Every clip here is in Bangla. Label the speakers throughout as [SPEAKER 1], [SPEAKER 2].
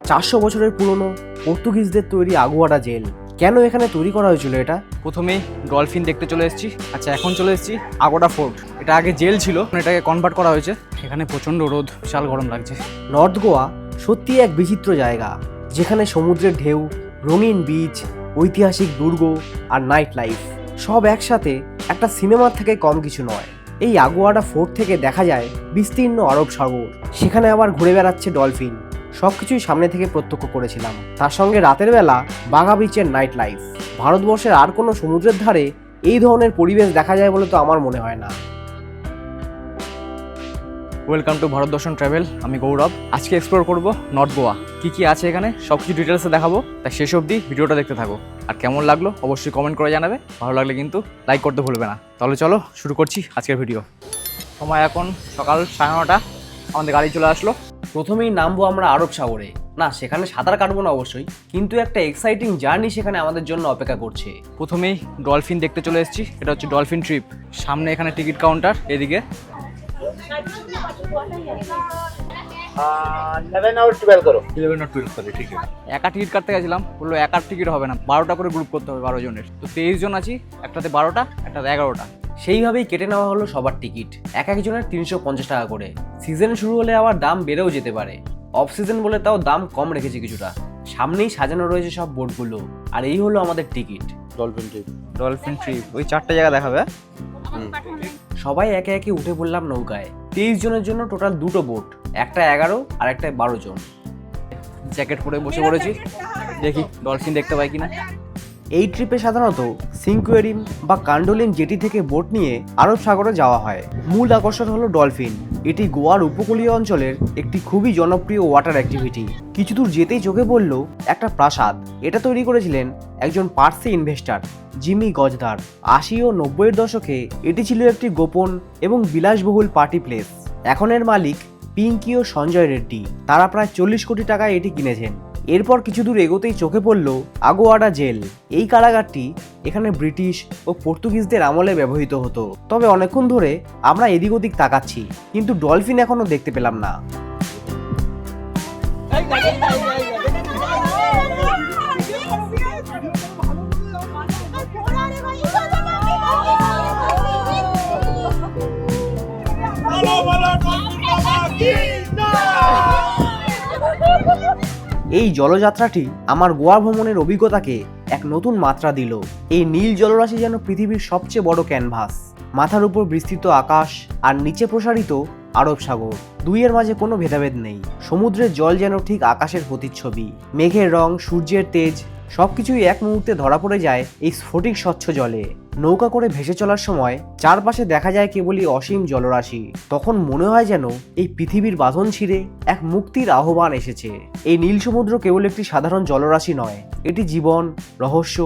[SPEAKER 1] চারশো বছরের পুরনো পর্তুগিজদের তৈরি আগুয়াডা জেল। কেন এখানে তৈরি করা হয়েছিল এটা?
[SPEAKER 2] প্রথমেই ডলফিন দেখতে চলে এসেছি। আচ্ছা এখন চলে এসেছি আগোডা ফোর্ট। এটা আগে জেল ছিল এখন এটাকে কনভার্ট করা হয়েছে। এখানে প্রচণ্ড রোদ বিশাল গরম লাগছে।
[SPEAKER 1] নর্থ গোয়া সত্যি এক বিচিত্র জায়গা যেখানে সমুদ্রের ঢেউ রঙিন বিচ ঐতিহাসিক দুর্গ আর নাইট লাইফ সব একসাথে একটা সিনেমার থেকে কম কিছু নয়। এই আগুয়াডা ফোর্ট থেকে দেখা যায় বিস্তীর্ণ আরব সাগর। সেখানে আবার ঘুরে বেড়াচ্ছে ডলফিন। সব কিছুই সামনে থেকে প্রত্যক্ষ করেছিলাম। তার সঙ্গে রাতের বেলা বাঘা বিচের নাইট লাইফ ভারতবর্ষের আর কোনো সমুদ্রের ধারে এই ধরনের পরিবেশ দেখা যায় বলে তো আমার মনে হয় না।
[SPEAKER 2] ওয়েলকাম টু ভারত দর্শন ট্রাভেল আমি গৌরব। আজকে এক্সপ্লোর করব নর্থ গোয়া কি কি আছে এখানে? সব কিছু ডিটেলসে দেখাবো। তাই শেষ অবধি ভিডিওটা দেখতে থাকো। আর কেমন লাগল অবশ্যই কমেন্ট করে জানাবে। ভালো লাগলে কিন্তু লাইক করতে ভুলবে না। তাহলে চলো শুরু করছি আজকের ভিডিও সময় এখন সকাল সাড়ে নটা। আমাদের গাড়ি চলে আসলো।
[SPEAKER 1] প্রথমেই নামবো আমরা আরব সাগরে। না সেখানে সাঁতার কাটবো না অবশ্যই কিন্তু একটা এক্সাইটিং জার্নি সেখানে আমাদের জন্য অপেক্ষা করছে।
[SPEAKER 2] প্রথমেই ডলফিন দেখতে চলে এসেছি এটা হচ্ছে ডলফিন ট্রিপ সামনে এখানে টিকিট কাউন্টার এদিকে। একা টিকিট কাটতে গেছিলাম বলল একার টিকিট হবে না বারোটা করে গ্রুপ করতে হবে বারো জনের। তো তেইশ জন আছি একটাতে বারোটা একটাতে এগারোটা।
[SPEAKER 1] সেইভাবেই কেটে নেওয়া হলো সবার টিকিট। এক একজনের তিনশো পঞ্চাশ টাকা করে। সিজন শুরু হলে আবার দাম বেড়েও যেতে পারে। অফ সিজন বলে তাও দাম কম রেখেছে কিছুটা। সামনেই সাজানো রয়েছে সব বোর্ডগুলো। আর এই হলো আমাদের ticket.
[SPEAKER 3] Dolphin trip.
[SPEAKER 2] Dolphin trip. ওই চারটে জায়গা দেখাবে?
[SPEAKER 1] সবাই একে একে উঠে পড়লাম নৌকায়। তেইশ জনের জন্য টোটাল দুটো বোট। একটা এগারো আর একটা বারো জন।
[SPEAKER 2] জ্যাকেট পরে বসে পড়েছি। দেখি ডলফিন দেখতে পাই কিনা।
[SPEAKER 1] এই ট্রিপে সাধারণত সিঙ্কুয়েরিম বা কান্ডোলিন জেটি থেকে বোট নিয়ে আরব সাগরে যাওয়া হয়। মূল আকর্ষণ হলো ডলফিন। এটি গোয়ার উপকূলীয় অঞ্চলের একটি খুবই জনপ্রিয় ওয়াটার অ্যাক্টিভিটি। কিছু দূর যেতেই চোখে পড়ল একটা প্রাসাদ। এটা তৈরি করেছিলেন একজন পার্সি ইনভেস্টর, জিমি গজদার। আশি ও নব্বইয়ের দশকে এটি ছিল একটি গোপন এবং বিলাসবহুল পার্টি প্লেস। এখন এর মালিক পিঙ্কি ও সঞ্জয় রেড্ডি। তারা প্রায় চল্লিশ কোটি টাকায় এটি কিনেছেন। এরপর কিছু দূর এগোতেই চোখে পড়ল আগোয়াডা জেল। এই কারাগারটি এখানে ব্রিটিশ ও পর্তুগিজদের আমলে ব্যবহৃত হতো। তবে অনেকক্ষণ ধরে আমরা এদিক ওদিক তাকাচ্ছি, কিন্তু ডলফিন এখনও দেখতে পেলাম না। এই জলযাত্রাটি আমার গোয়া ভ্রমণের অভিজ্ঞতাকে এক নতুন মাত্রা দিল। এই নীল জলরাশি যেন পৃথিবীর সবচেয়ে বড় ক্যানভাস। মাথার উপর বিস্তৃত আকাশ আর নিচে প্রসারিত আরব সাগর। দুইয়ের মাঝে কোনো ভেদাভেদ নেই। সমুদ্রের জল যেন ঠিক আকাশের প্রতিচ্ছবি। মেঘের রং, সূর্যের তেজ, সবকিছুই এক মুহূর্তে ধরা পড়ে যায় এই স্ফটিক স্বচ্ছ জলে। নৌকা করে ভেসে চলার সময় চারপাশে দেখা যায় কেবলই অসীম জলরাশি। তখন মনে হয় যেন এই পৃথিবীর বাঁধন ছিঁড়ে এক মুক্তির আহ্বান এসেছে। এই নীল সমুদ্র কেবল একটি সাধারণ জলরাশি নয়, এটি জীবন, রহস্য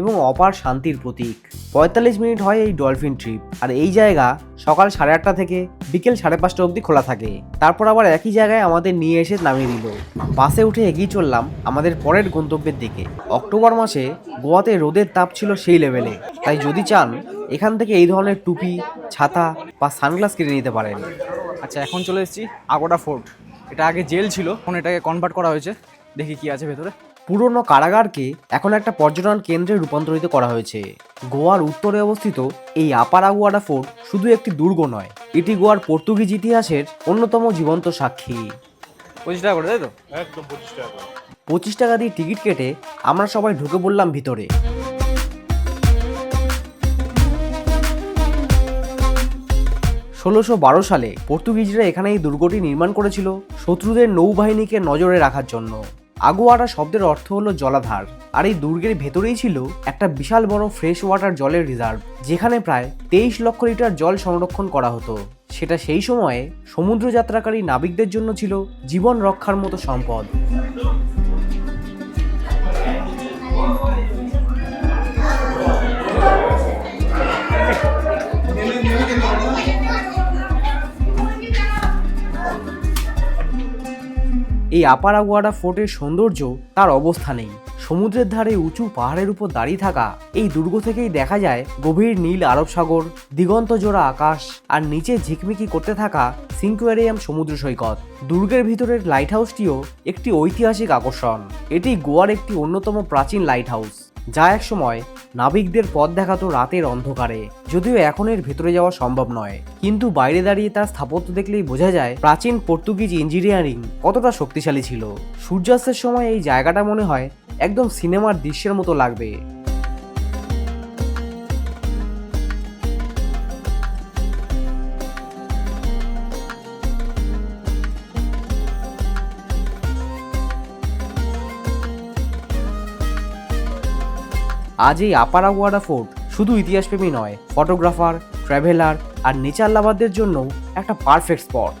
[SPEAKER 1] এবং অপার শান্তির প্রতীক। পঁয়তাল্লিশ মিনিট হয় এই ডলফিন ট্রিপ, আর এই জায়গা সকাল সাড়ে আটটা থেকে বিকেল সাড়ে পাঁচটা অবধি খোলা থাকে। তারপর আবার একই জায়গায় আমাদের নিয়ে এসে নামিয়ে দিল। বাসে উঠে এগিয়ে চললাম আমাদের পরের গন্তব্যের দিকে। অক্টোবর মাসে গোয়াতে রোদের তাপ ছিল সেই লেভেলে, তাই যদি চান এখান থেকে এই ধরনের টুপি ছাতা বা সানগ্লাস কিনে নিতে পারেন।
[SPEAKER 2] আচ্ছা এখন চলে এসেছি আগোডা ফোর্ট। এটা আগে জেল ছিল এখন এটাকে কনভার্ট করা হয়েছে। দেখি কি আছে ভেতরে।
[SPEAKER 1] পুরনো কারাগারকে এখন একটা পর্যটন কেন্দ্রে রূপান্তরিত করা হয়েছে। গোয়ার উত্তরে অবস্থিত এই আপার আগুয়াডা ফোর্ট শুধু একটি দুর্গ নয় এটি গোয়ার পর্তুগিজ ইতিহাসের অন্যতম জীবন্ত সাক্ষী।
[SPEAKER 2] পঁচিশ টাকা করে তাই তো?
[SPEAKER 3] একদম পঁচিশ টাকা
[SPEAKER 1] পঁচিশ টাকা দিয়ে টিকিট কেটে আমরা সবাই ঢুকে পড়লাম ভিতরে। ষোলোশো বারো সালে পর্তুগিজরা এখানে এই দুর্গটি নির্মাণ করেছিল শত্রুদের নৌবাহিনীকে নজরে রাখার জন্য। আগুয়ারা শব্দের অর্থ হলো জলাধার। আর এই দুর্গের ভেতরেই ছিল একটা বিশাল বড় ফ্রেশ ওয়াটার জলের রিজার্ভ যেখানে প্রায় তেইশ লক্ষ লিটার জল সংরক্ষণ করা হতো। সেটা সেই সময়ে সমুদ্র যাত্রাকারী নাবিকদের জন্য ছিল জীবন রক্ষার মতো সম্পদ। এই আপার আগুয়াডা ফোর্টের সৌন্দর্য তার অবস্থা নেই। সমুদ্রের ধারে উঁচু পাহাড়ের উপর দাঁড়িয়ে থাকা এই দুর্গ থেকেই দেখা যায় গভীর নীল আরব সাগর, দিগন্ত জোড়া আকাশ আর নিচে ঝিকমিকি করতে থাকা সিঙ্কুয়ারিয়াম সমুদ্র সৈকত। দুর্গের ভিতরের লাইট হাউসটিও একটি ঐতিহাসিক আকর্ষণ। এটি গোয়ার একটি অন্যতম প্রাচীন লাইট হাউস যা একসময় নাবিকদের পথ দেখাতো রাতের অন্ধকারে, যদিও এখন এর ভেতরে যাওয়া সম্ভব নয়। কিন্তু বাইরে দাঁড়িয়ে তার স্থাপত্য দেখলেই বোঝা যায়, প্রাচীন পর্তুগিজ ইঞ্জিনিয়ারিং কতটা শক্তিশালী ছিল। সূর্যাস্তের সময় এই জায়গাটা মনে হয় একদম সিনেমার দৃশ্যের মতো লাগবে। আজ এই আপার আগুয়াডা ফোর্ট শুধু ইতিহাসপ্রেমী নয়, ফটোগ্রাফার, ট্রাভেলার আর নেচার লাভারদের জন্য একটা পারফেক্ট স্পট।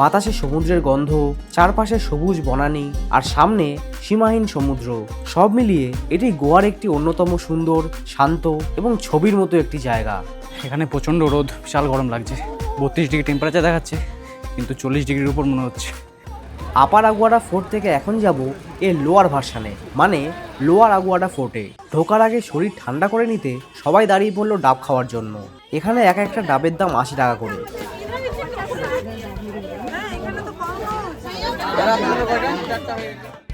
[SPEAKER 1] বাতাসে সমুদ্রের গন্ধ, চারপাশে সবুজ বনানী আর সামনে সীমাহীন সমুদ্র, সব মিলিয়ে এটি গোয়ার একটি অন্যতম সুন্দর, শান্ত এবং ছবির মতো একটি জায়গা।
[SPEAKER 2] এখানে প্রচণ্ড রোদ, বিশাল গরম লাগছে। বত্রিশ ডিগ্রি টেম্পারেচার দেখাচ্ছে, কিন্তু চল্লিশ ডিগ্রির উপর মনে হচ্ছে।
[SPEAKER 1] আপার আগুয়াডা ফোর্ট থেকে এখন যাব এর লোয়ার ভার্সানে মানে লোয়ার আগুয়াডা ফোর্টে। ঢোকার আগে শরীর ঠান্ডা করে নিতে সবাই দাঁড়িয়ে পড়ল ডাব খাওয়ার জন্য। এখানে এক একটা ডাবের দাম আশি টাকা করে।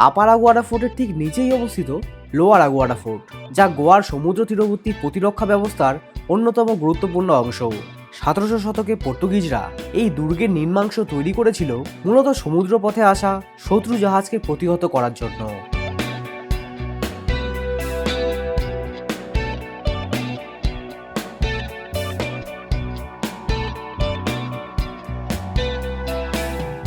[SPEAKER 1] আপার আগুয়াডা ফোর্টের ঠিক নিচেই অবস্থিত লোয়ার আগুয়াডা ফোর্ট, যা গোয়ার সমুদ্র তীরবর্তী প্রতিরক্ষা ব্যবস্থার অন্যতম গুরুত্বপূর্ণ অংশ। সতেরোশো শতকে পর্তুগিজরা এই দুর্গের নির্মাংশ তৈরি করেছিল মূলত সমুদ্র পথে আসা শত্রু জাহাজকে প্রতিহত করার জন্য।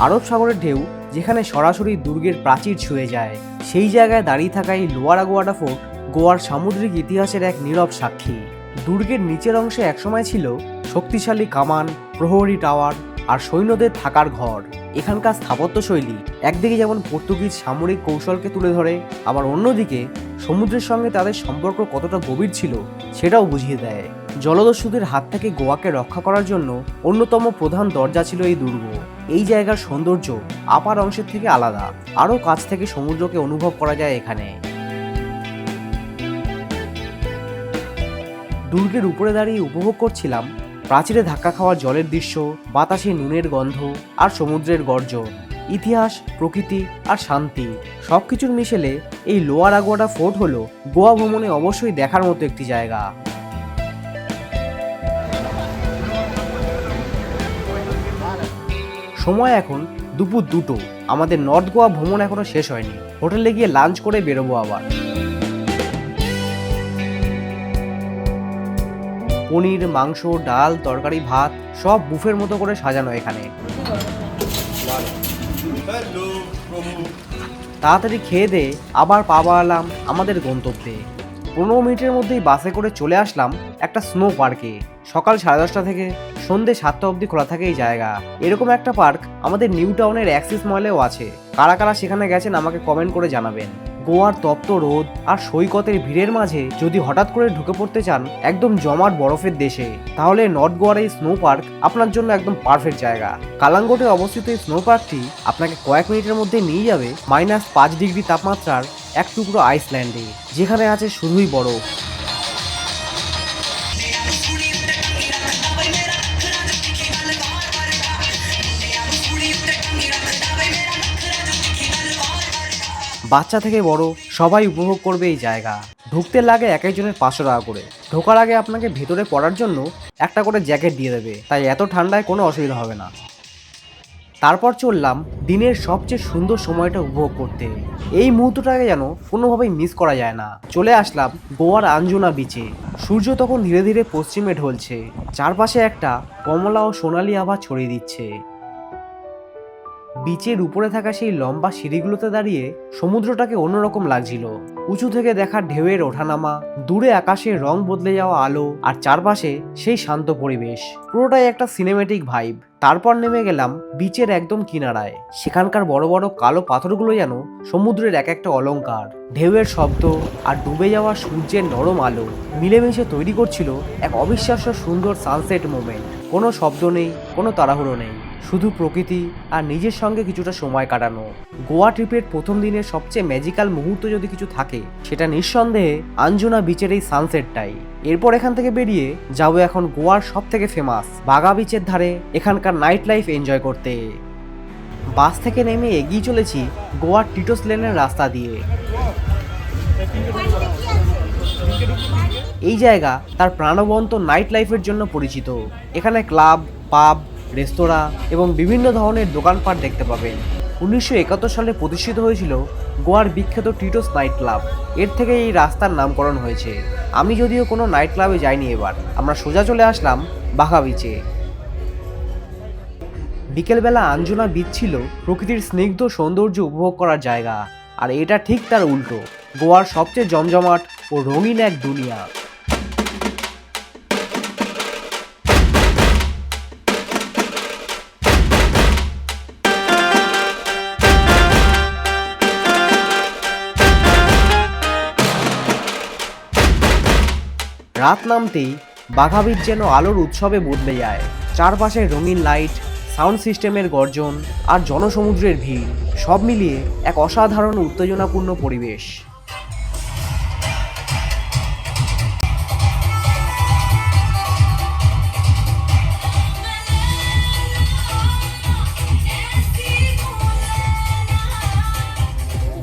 [SPEAKER 1] আরব সাগরের ঢেউ, যেখানে সরাসরি দুর্গের প্রাচীর ছুঁয়ে যায়, সেই জায়গায় দাঁড়িয়ে থাকা এই লোয়ার ফোর্ট গোয়ার সামুদ্রিক ইতিহাসের এক নীরব সাক্ষী। দুর্গের নিচের অংশে একসময় ছিল শক্তিশালী কামান, প্রহরী টাওয়ার আর সৈন্যদের থাকার ঘর। এখানকার স্থাপত্যশৈলী একদিকে যেমন পর্তুগিজ সামরিক কৌশলকে তুলে ধরে, আবার অন্যদিকে সমুদ্রের সঙ্গে তাদের সম্পর্ক কতটা গভীর ছিল সেটাও বুঝিয়ে দেয়। জলদস্যুদের হাত থেকে গোয়াকে রক্ষা করার জন্য অন্যতম প্রধান দরজা ছিল এই দুর্গ। এই জায়গার সৌন্দর্য আপার অংশের থেকে আলাদা, আরও কাছ থেকে সমুদ্রকে অনুভব করা যায় এখানে। দুর্গের উপরে দাঁড়িয়ে উপভোগ করছিলাম প্রাচীরে ধাক্কা খাওয়ার জলের দৃশ্য, বাতাসে নুনের গন্ধ আর সমুদ্রের গর্জন ইতিহাস, প্রকৃতি আর শান্তি সব কিছুর মিশেলে এই লোয়ার আগোয়াডা ফোর্ট হলো গোয়া ভ্রমণে অবশ্যই দেখার মতো একটি জায়গা। সময় এখন দুপুর দুটো। আমাদের নর্থ গোয়া ভ্রমণ এখনও শেষ হয়নি। হোটেলে গিয়ে লাঞ্চ করে বেরোবো আবার। পনির মাংস ডাল তরকারি ভাত সব বুফের মতো করে সাজানো এখানে। তাড়াতাড়ি খেয়ে দে আবার পা বাড়ালাম আমাদের গন্তব্যে। পনেরো মিনিটের মধ্যেই বাসে করে চলে আসলাম একটা স্নো পার্কে সকাল সাড়ে দশটা থেকে সন্ধে সাতটা অবধি খোলা থাকে এই জায়গা। এরকম একটা পার্ক আমাদের নিউ টাউনের অ্যাক্সিস মলেও আছে। কারা কারা সেখানে গেছেন আমাকে কমেন্ট করে জানাবেন। গোয়ার তপ্ত রোদ আর সৈকতের ভিড়ের মাঝে যদি হঠাৎ করে ঢুকে পড়তে চান একদম জমাট বরফের দেশে, তাহলে নর্থ গোয়ার এই স্নো পার্ক আপনার জন্য একদম পারফেক্ট জায়গা। কালাঙ্গোটে অবস্থিত এই স্নো পার্কটি আপনাকে কয়েক মিনিটের মধ্যে নিয়ে যাবে মাইনাস পাঁচ ডিগ্রি তাপমাত্রার এক টুকরো আইসল্যান্ডে যেখানে আছে শুধুই বরফ। বাচ্চা থেকে বড়, সবাই উপভোগ করবে এই জায়গা। ঢুকতে লাগে এক একজনের পাঁচশো টাকা করে। ঢোকার আগে আপনাকে ভেতরে পড়ার জন্য একটা করে জ্যাকেট দিয়ে দেবে, তাই এত ঠান্ডায় কোনো অসুবিধা হবে না। তারপর চললাম দিনের সবচেয়ে সুন্দর সময়টা উপভোগ করতে। এই মুহূর্তটাকে যেন কোনোভাবেই মিস করা যায় না। চলে আসলাম গোয়ার আঞ্জুনা বিচে সূর্য তখন ধীরে ধীরে পশ্চিমে ঢলছে। চারপাশে একটা কমলা ও সোনালি আভা ছড়িয়ে দিচ্ছে। বিচের উপরে থাকা সেই লম্বা সিঁড়িগুলোতে দাঁড়িয়ে সমুদ্রটাকে অন্যরকম লাগছিল। উঁচু থেকে দেখা ঢেউয়ের ওঠানামা, দূরে আকাশের রং বদলে যাওয়া আলো, আর চারপাশে সেই শান্ত পরিবেশ। পুরোটাই একটা সিনেমেটিক ভাইব তারপর নেমে গেলাম বিচের একদম কিনারায়। সেখানকার বড় বড় কালো পাথরগুলো যেন সমুদ্রের এক একটা অলংকার ঢেউয়ের শব্দ আর ডুবে যাওয়া সূর্যের নরম আলো মিলেমিশে তৈরি করছিল এক অবিশ্বাস্য সুন্দর সানসেট মোমেন্ট কোনো শব্দ নেই, কোনো তাড়াহুড়ো নেই। শুধু প্রকৃতি আর নিজের সঙ্গে কিছুটা সময় কাটানো। গোয়া ট্রিপের প্রথম দিনের সবচেয়ে ম্যাজিক্যাল মুহূর্ত যদি কিছু থাকে, সেটা নিঃসন্দেহে আঞ্জনা বিচের এই সানসেটটাই এরপর এখান থেকে বেরিয়ে যাব এখন গোয়ার সব থেকে ফেমাস বাগা বিচের ধারে এখানকার নাইট লাইফ এনজয় করতে। বাস থেকে নেমে এগিয়ে চলেছি গোয়ার টিটোস লেনের রাস্তা দিয়ে। এই জায়গা তার প্রাণবন্ত নাইট লাইফের জন্য পরিচিত। এখানে ক্লাব পাব রেস্তোরাঁ এবং বিভিন্ন ধরনের দোকানপাট দেখতে পাবেন। উনিশশো একাত্তর সালে প্রতিষ্ঠিত হয়েছিল গোয়ার বিখ্যাত টিটোস নাইট ক্লাব। এর থেকে এই রাস্তার নামকরণ হয়েছে। আমি যদিও কোনো নাইট ক্লাবে যাইনি এবার। আমরা সোজা চলে আসলাম বাঘা বিচে বিকেলবেলা আঞ্জনা বিচ ছিল প্রকৃতির স্নিগ্ধ সৌন্দর্য উপভোগ করার জায়গা। আর এটা ঠিক তার উল্টো। গোয়ার সবচেয়ে জমজমাট ও রঙিন এক দুনিয়া। রাত নামতেই বাঘাবীর যেন আলোর উৎসবে বদলে যায়। চারপাশে রঙিন লাইট সাউন্ড সিস্টেমের গর্জন আর জনসমুদ্রের ভিড়, সব মিলিয়ে এক অসাধারণ উত্তেজনাপূর্ণ পরিবেশ।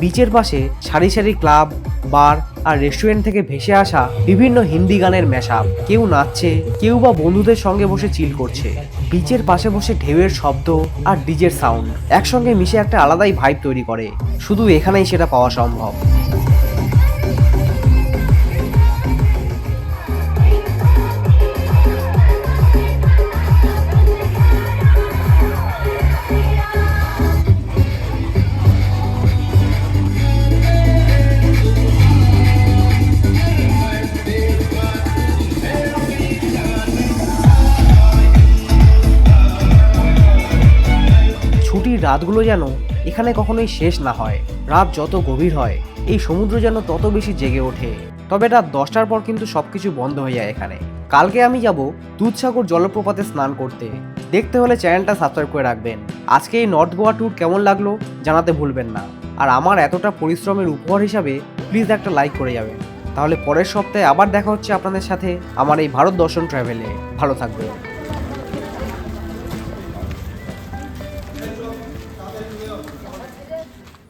[SPEAKER 1] বিচের পাশে সারি সারি ক্লাব বার আর রেস্টুরেন্ট থেকে ভেসে আসা বিভিন্ন হিন্দি গানের মেশাপ কেউ নাচছে, কেউ বা বন্ধুদের সঙ্গে বসে চিল করছে। বিচের পাশে বসে ঢেউয়ের শব্দ আর ডিজের সাউন্ড একসঙ্গে মিশে একটা আলাদাই ভাইব তৈরি করে। শুধু এখানেই সেটা পাওয়া সম্ভব। রাতগুলো যেন এখানে কখনোই শেষ না হয়। রাত যত গভীর হয়, এই সমুদ্র যেন তত বেশি জেগে ওঠে। তবে রাত দশটার পর কিন্তু সবকিছু বন্ধ হয়ে যায় এখানে। কালকে আমি যাব দুধসাগর জলপ্রপাতে স্নান করতে। দেখতে হলে চ্যানেলটা সাবস্ক্রাইব করে রাখবেন। আজকে এই নর্থ গোয়া ট্যুর কেমন লাগল জানাতে ভুলবেন না। আর আমার এতটা পরিশ্রমের উপহার হিসাবে প্লিজ একটা লাইক করে যাবেন। তাহলে পরের সপ্তাহে আবার দেখা হচ্ছে আপনাদের সাথে আমার এই ভারত দর্শন ট্রাভেলে। ভালো থাকবেন।